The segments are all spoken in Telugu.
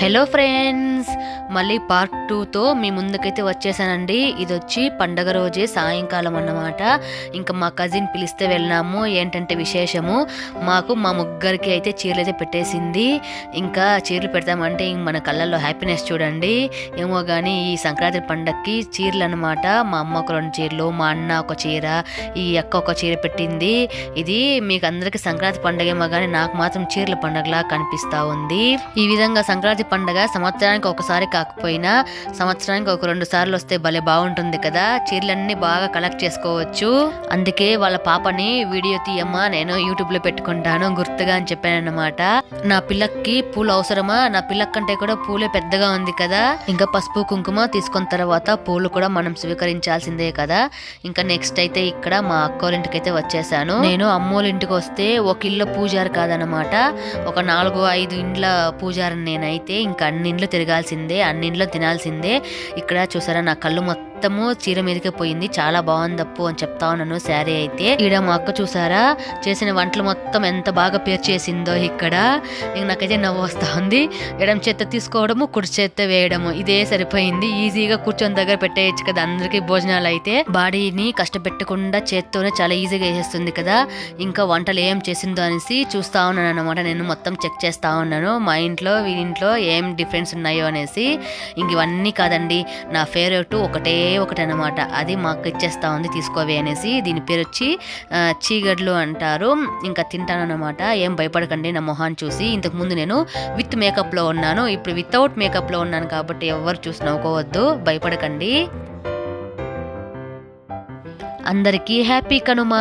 హలో ఫ్రెండ్స్ మళ్ళీ పార్ట్ టూతో మీ ముందుకైతే వచ్చేసానండి. ఇది వచ్చి పండగ రోజే సాయంకాలం అన్నమాట. ఇంకా మా కజిన్ పిలిస్తే వెళ్ళినాము. ఏంటంటే విశేషము? మాకు మా ముగ్గురికి అయితే చీరలు అయితే పెట్టేసింది. ఇంకా చీరలు పెడతామంటే ఇంక మన కళ్ళల్లో హ్యాపీనెస్ చూడండి. ఏమో కానీ ఈ సంక్రాంతి పండగకి చీరలు అనమాట మా అమ్మ ఒక రెండు చీరలు మా అన్న ఒక చీర ఈ అక్క ఒక చీర పెట్టింది. ఇది మీకు అందరికీ సంక్రాంతి పండగేమో కానీ నాకు మాత్రం చీరల పండగలా కనిపిస్తా ఉంది. ఈ విధంగా సంక్రాంతి పండగ. సంవత్సరానికి ఒకసారి కాకపోయినా సంవత్సరానికి ఒక రెండు సార్లు వస్తే భలే బాగుంటుంది కదా. చీరలన్నీ బాగా కలెక్ట్ చేసుకోవచ్చు. అందుకే వాళ్ళ పాపని వీడియో తీయమ్మా నేను యూట్యూబ్లో పెట్టుకుంటాను గుర్తుగా అని చెప్పాను నా పిల్లకి పూలు అవసరమా? నా పిల్ల కంటే కూడా పూలే పెద్దగా ఉంది కదా. ఇంకా పసుపు కుంకుమ తీసుకున్న తర్వాత పూలు కూడా మనం స్వీకరించాల్సిందే కదా. ఇంకా నెక్స్ట్ అయితే ఇక్కడ మా అక్కోళ్ళ ఇంటికి అయితే వచ్చేసాను. నేను అమ్మోళ్ళ ఇంటికి వస్తే ఒక ఇల్లు పూజారి కాదనమాట ఒక నాలుగు ఐదు ఇండ్ల పూజారిని నేనైతే ఇంకా అన్ని తిరగాల్సిందే అన్నింట్లో తినాల్సిందే. ఇక్కడ చూసారా నా కళ్ళు మొత్తం మొత్తము చీర మీదకే పోయింది. చాలా బాగుంది అప్పు అని చెప్తా ఉన్నాను. శారీ అయితే ఈడ మా అక్క చూసారా? చేసిన వంటలు మొత్తం ఎంత బాగా పేరు చేసిందో ఇక్కడ. ఇంక నాకైతే నవ్వు వస్తా ఉంది. ఎడం చేత తీసుకోవడము కుడి చేత వేయడము ఇదే సరిపోయింది. ఈజీగా కూర్చొని దగ్గర పెట్టేయచ్చు కదా అందరికీ భోజనాలు అయితే. బాడీని కష్టపెట్టకుండా చేత్తోనే చాలా ఈజీగా వేసేస్తుంది కదా. ఇంకా వంటలు ఏం చేసిందో అనేసి చూస్తా ఉన్నాను అనమాట నేను మొత్తం చెక్ చేస్తా ఉన్నాను. మా ఇంట్లో వీరింట్లో ఏం డిఫరెన్స్ ఉన్నాయో అనేసి. ఇంక ఇవన్నీ కాదండి. నా ఫేవరెట్ ఒకటే ఒకటి అనమాట అది మాకు ఇచ్చేస్తా ఉంది తీసుకోవే అనేసి దీని పేరు వచ్చి చీగడ్లు అంటారు. ఇంకా తింటాను అనమాట ఏం భయపడకండి నా మొహాన్ని చూసి. ఇంతకు ముందు నేను విత్ మేకప్లో ఉన్నాను. ఇప్పుడు వితౌట్ మేకప్లో ఉన్నాను కాబట్టి ఎవరు చూసి నవ్వుకోవద్దు. భయపడకండి. అందరికీ హ్యాపీ కనుమ.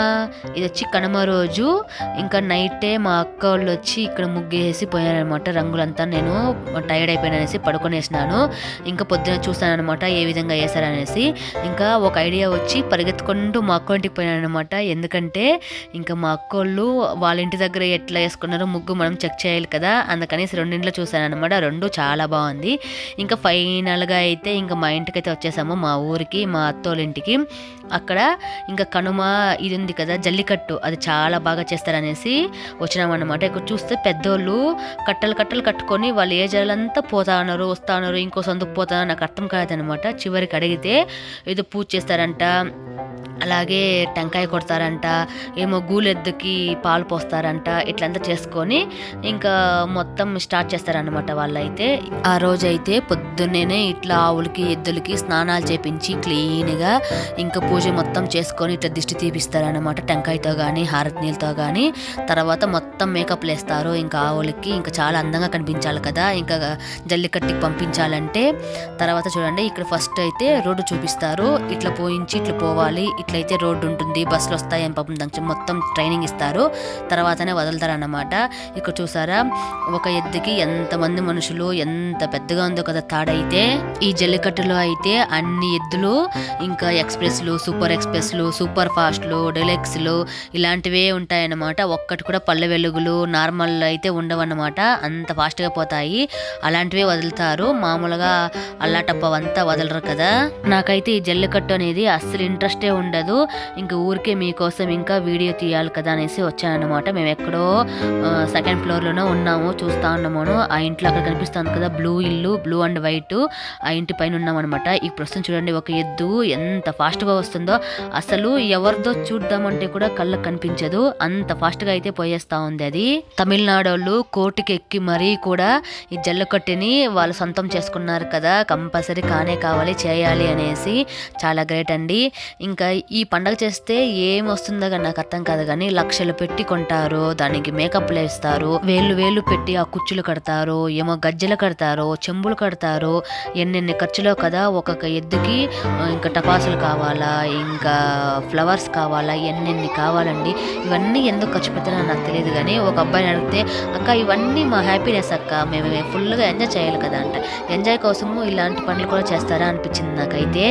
ఇది వచ్చి కనుమ రోజు. ఇంకా నైటే మా అక్క వాళ్ళు వచ్చి ఇక్కడ ముగ్గేసి పోయారనమాట రంగులంతా నేను టైర్డ్ అయిపోయాననేసి పడుకొనేసినాను. ఇంకా పొద్దున చూస్తానమాట అనమాట ఏ విధంగా వేసారనేసి ఇంకా ఒక ఐడియా వచ్చి పరిగెత్తుకుంటూ మా అక్క ఇంటికి పోయానమాట ఎందుకంటే ఇంకా మా అక్కోళ్ళు వాళ్ళ ఇంటి దగ్గర ఎట్లా వేసుకున్నారో ముగ్గు మనం చెక్ చేయాలి కదా. అందుకనేసి రెండింట్లో చూసానమాట రెండు చాలా బాగుంది. ఇంకా ఫైనల్గా అయితే ఇంకా మా ఇంటికి అయితే వచ్చేసాము మా ఊరికి మా అత్తోళ్ళ ఇంటికి. అక్కడ ఇంకా కనుమ ఇది ఉంది కదా జల్లికట్టు. అది చాలా బాగా చేస్తారనేసి వచ్చినామన్నమాట. ఇక్కడ చూస్తే పెద్దోళ్ళు కట్టలు కట్టలు కట్టుకొని వాళ్ళు ఏజాలంతా పోతా ఉన్నారు వస్తా ఉన్నారు ఇంకో సందుకు పోతా నాకు అర్థం కాదనమాట చివరికి అడిగితే ఏదో పూజ చేస్తారంట అలాగే టెంకాయ కొడతారంట ఏమో గూలెద్దుకి పాలు పోస్తారంట ఇట్లంతా చేసుకొని ఇంకా మొత్తం స్టార్ట్ చేస్తారనమాట వాళ్ళైతే. ఆ రోజైతే పొద్దున్నేనే ఇట్లా ఆవులకి ఎద్దులకి స్నానాలు చేపించి క్లీన్గా ఇంకా పూజ మొత్తం చేసుకొని ఇట్లా దిష్టి తీపిస్తారనమాట టెంకాయతో కానీ హారతి నీళ్ళతో కానీ తర్వాత మొత్తం మేకప్లు వేస్తారు ఇంకా ఆవులకి ఇంకా చాలా అందంగా కనిపించాలి కదా. ఇంకా జల్లికట్టికి పంపించాలంటే తర్వాత చూడండి ఇక్కడ ఫస్ట్ అయితే రోడ్డు చూపిస్తారు ఇట్లా పోయించి ఇట్లా పోవాలి ఇట్లయితే రోడ్డు ఉంటుంది బస్సులు వస్తాయి అని పాపం దానికి మొత్తం ట్రైనింగ్ ఇస్తారు. తర్వాతనే వదులుతారన్నమాట. ఇక్కడ చూసారా? ఒక ఎద్దుకి ఎంతమంది మనుషులు ఎంత పెద్దగా ఉందో కదా తాడైతే ఈ జల్లికట్టులో అయితే అన్ని ఎద్దులు ఇంకా ఎక్స్ప్రెస్లు సూపర్ ఎక్స్ప్రెస్లు సూపర్ ఫాస్ట్లు డెలెక్స్లు ఇలాంటివే ఉంటాయన్నమాట. ఒక్కటి కూడా పల్లె వెలుగులు నార్మల్ అయితే ఉండవన్నమాట. అంత ఫాస్ట్గా పోతాయి. అలాంటివే వదులుతారు. మామూలుగా అల్లాటప్పవంతా వదలరు కదా. నాకైతే ఈ జల్లికట్టు అనేది అస్సలు ఇంట్రెస్టే ఉండదు. ఇంకా ఊరికే మీకోసం ఇంకా వీడియో తీయాలి కదా అనేసి వచ్చానమాట మేము ఎక్కడో సెకండ్ ఫ్లోర్లోనే ఉన్నాము చూస్తా ఉన్నాము. ఆ ఇంట్లో అక్కడ కనిపిస్తుంది కదా బ్లూ ఇల్లు బ్లూ అండ్ వైట్ ఆ ఇంటి పైన ఉన్నామన్నమాట. ఈ ప్రస్తుతం చూడండి ఒక ఎద్దు ఎంత ఫాస్ట్గా వస్తుందో. అసలు ఎవరిదో చూద్దామంటే కూడా కళ్ళకు కనిపించదు. అంత ఫాస్ట్గా అయితే పోయేస్తా ఉంది అది. తమిళనాడు వాళ్ళు కోటికి ఎక్కి మరీ కూడా ఈ జల్లకట్టెని వాళ్ళు సొంతం చేసుకున్నారు కదా. కంపల్సరీ కానే కావాలి చేయాలి అనేసి. చాలా గ్రేట్ అండి. ఇంకా ఈ పండగ చేస్తే ఏం వస్తుందో కానీ నాకు అర్థం కాదు కానీ లక్షలు పెట్టి కొంటారు దానికి మేకప్లు వేస్తారు వేలు వేలు పెట్టి ఆ కుచ్చులు కడతారు ఏమో గజ్జెలు కడతారు చెంబులు కడతారు ఎన్నెన్ని ఖర్చులో కదా ఒక్కొక్క ఎద్దుకి ఇంకా టపాసులు కావాలా ఇంకా ఫ్లవర్స్ కావాలా ఎన్నెన్ని కావాలండి ఇవన్నీ ఎందుకు ఖర్చు పెడతారో నాకు తెలియదు కానీ ఒక అబ్బాయిని అడిగితే అక్క ఇవన్నీ మా హ్యాపీనెస్ అక్క మేము ఫుల్గా ఎంజాయ్ చేయాలి కదా అంట. ఎంజాయ్ కోసము ఇలాంటి పనులు కూడా చేస్తారా అనిపించింది. నాకైతే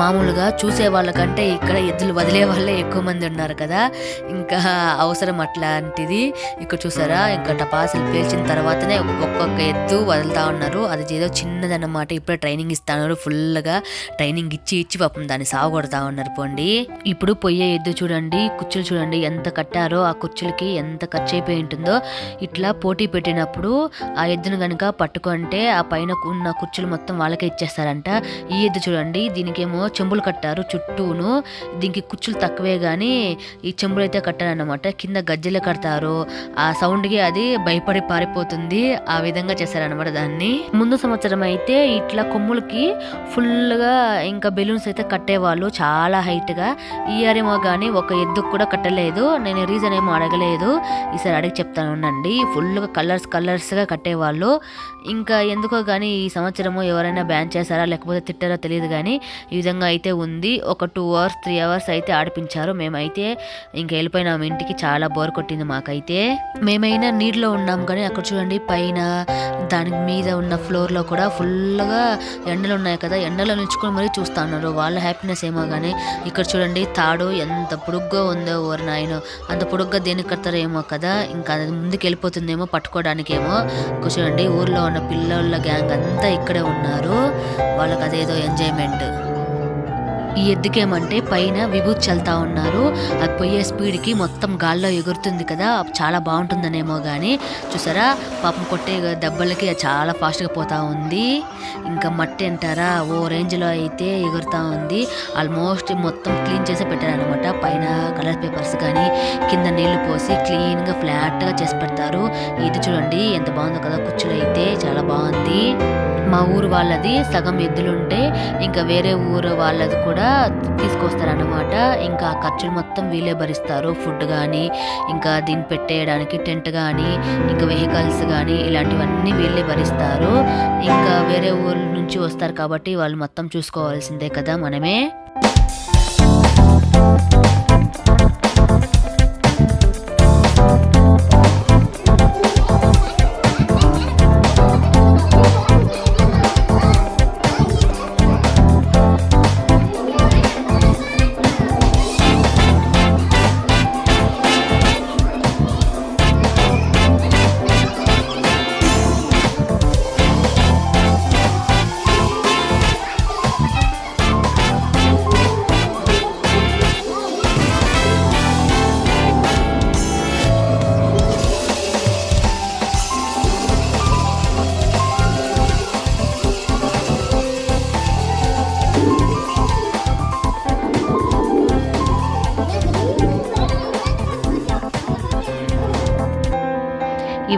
మామూలుగా చూసే వాళ్ళకంటే ఇక్కడ ఎద్దులు వదిలే వాళ్ళే ఎక్కువ మంది ఉన్నారు కదా. ఇంకా అవసరం అట్లాంటిది. ఇక్కడ చూసారా? ఇంకా టపాసులు పేల్చిన తర్వాతనే ఒక్కొక్క ఎద్దు వదులుతా ఉన్నారు. అది ఏదో చిన్నదన్నమాట. ఇప్పుడే ట్రైనింగ్ ఇస్తాను ఫుల్గా ట్రైనింగ్ ఇచ్చి ఇచ్చి పాపం దాన్ని సాగు కొడతా ఉన్నారు పోండి. ఇప్పుడు పొయ్యే ఎద్దు చూడండి కుర్చీలు చూడండి ఎంత కట్టారో ఆ కుర్చీలకి ఎంత ఖర్చు అయిపోయి ఉంటుందో ఇట్లా పోటీ పెట్టినప్పుడు ఆ ఎద్దును కనుక పట్టుకుంటే ఆ పైన ఉన్న కుర్చీలు మొత్తం వాళ్ళకే ఇచ్చేస్తారంట. ఈ ఎద్దు చూడండి దీనికేమో చెంబులు కట్టారు చుట్టూను. దీనికి కుచ్చులు తక్కువే కానీ ఈ చెంబులు అయితే కట్టారన్నమాట. కింద గజ్జెలు కడతారు. ఆ సౌండ్కి అది భయపడి పారిపోతుంది. ఆ విధంగా చేశారనమాట దాన్ని. ముందు సంవత్సరం అయితే ఇట్లా కొమ్ములకి ఫుల్గా ఇంకా బెలూన్స్ అయితే కట్టేవాళ్ళు చాలా హైట్గా. ఈ ఇయర్ ఏమో కానీ ఒక ఎద్దుకు కూడా కట్టలేదు. నేను రీజన్ ఏమో అడగలేదు. ఈసారి అడిగి చెప్తాను ఉండండి. ఫుల్గా కలర్స్ కలర్స్గా కట్టేవాళ్ళు. ఇంకా ఎందుకో కానీ ఈ సంవత్సరము ఎవరైనా బ్యాన్ చేశారా లేకపోతే తిట్టారో తెలియదు. కానీ ఈ విధంగా అయితే ఉంది. ఒక టూ అవర్స్ త్రీ అవర్స్ అయితే ఆడిపించారు. మేమైతే ఇంకా వెళ్ళిపోయినాము ఇంటికి చాలా బోర్ కొట్టింది మాకైతే. మేమైనా నీటిలో ఉన్నాం కానీ అక్కడ చూడండి పైన దాని మీద ఉన్న ఫ్లోర్లో కూడా ఫుల్గా ఎండలు ఉన్నాయి కదా. ఎండలో నిల్చుకొని మరీ చూస్తా ఉన్నారు. వాళ్ళ హ్యాపీనెస్ ఏమో కానీ ఇక్కడ చూడండి తాడు ఎంత పొడుగ్గా ఉందో ఓరి నాయన. అంత పొడుగ్గా దేనికి కడతారో ఏమో కదా. ఇంకా అది ముందుకు వెళ్ళిపోతుందేమో పట్టుకోవడానికేమో చూడండి ఊర్లో ఉన్న పిల్లల గ్యాంగ్ అంతా ఇక్కడే ఉన్నారు. వాళ్ళకి అదేదో ಎಂಜಾಯ್ಮೆಂಟ್ ఈ ఎద్దుకేమంటే పైన విభూతి చల్లుతా ఉన్నారు. అది పోయే స్పీడ్కి మొత్తం గాల్లో ఎగురుతుంది కదా చాలా బాగుంటుందనేమో కానీ చూసారా? పాపం కొట్టే దెబ్బలకి అది చాలా ఫాస్ట్గా పోతా ఉంది. ఇంకా మట్టి అంటారా? ఓ రేంజ్లో అయితే ఎగురుతా ఉంది. ఆల్మోస్ట్ మొత్తం క్లీన్ చేసి పెట్టారనమాట పైన కలర్ పేపర్స్ కానీ కింద నీళ్ళు పోసి క్లీన్గా ఫ్లాట్గా చేసి పెడతారు. ఇది చూడండి ఎంత బాగుందో కదా కుచ్చులు అయితే చాలా బాగుంది. మా ఊరు వాళ్ళది సగం ఎద్దులుంటే ఇంకా వేరే ఊరు వాళ్ళది కూడా తీసుకొస్తారన్నమాట. ఇంకా ఖర్చులు మొత్తం వీళ్ళే భరిస్తారు. ఫుడ్ కానీ ఇంకా దీన్ని పెట్టేయడానికి టెంట్ కానీ ఇంకా వెహికల్స్ కానీ ఇలాంటివన్నీ వీళ్ళే భరిస్తారు. ఇంకా వేరే ఊళ్ళ నుంచి వస్తారు కాబట్టి వాళ్ళు మొత్తం చూసుకోవాల్సిందే కదా మనమే.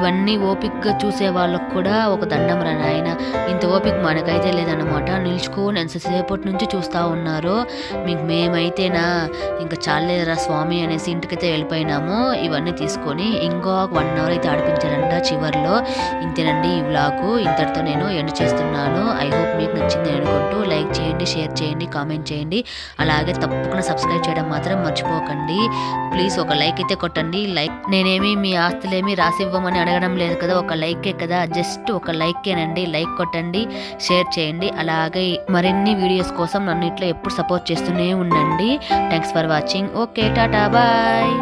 ఇవన్నీ ఓపిక్గా చూసే వాళ్ళకు కూడా ఒక దండం రా నాయన. ఇంత ఓపిక మనకైతే లేదన్నమాట. నిలుచుకొని ఎంతసేపటి నుంచి చూస్తూ ఉన్నారు మీకు మేమైతేనా? ఇంకా చాలేదురా స్వామి అనేసి ఇంటికైతే వెళ్ళిపోయినాము. ఇవన్నీ తీసుకొని ఇంకో వన్ అవర్ అయితే ఆడిపించారంట చివర్లో. ఇంతేనండి ఈ వ్లాగు. ఇంతటితో నేను ఎండ్ చేస్తున్నాను. ఐ హోప్ మీకు నచ్చింది అనుకుంటూ లైక్ చేయండి షేర్ చేయండి కామెంట్ చేయండి. అలాగే తప్పకుండా సబ్స్క్రైబ్ చేయడం మాత్రం మర్చిపోకండి. ప్లీజ్ ఒక లైక్ అయితే కొట్టండి. లైక్ నేనేమి మీ ఆస్తులేమి రాసివ్వమని అడగడం లేదు కదా ఒక లైకే కదా. జస్ట్ ఒక లైకేనండి లైక్ కొట్టండి షేర్ చేయండి. అలాగే మరిన్ని వీడియోస్ కోసం నన్ను ఇట్లా ఎప్పుడు సపోర్ట్ చేస్తూనే ఉండండి. Thanks for watching okay tata bye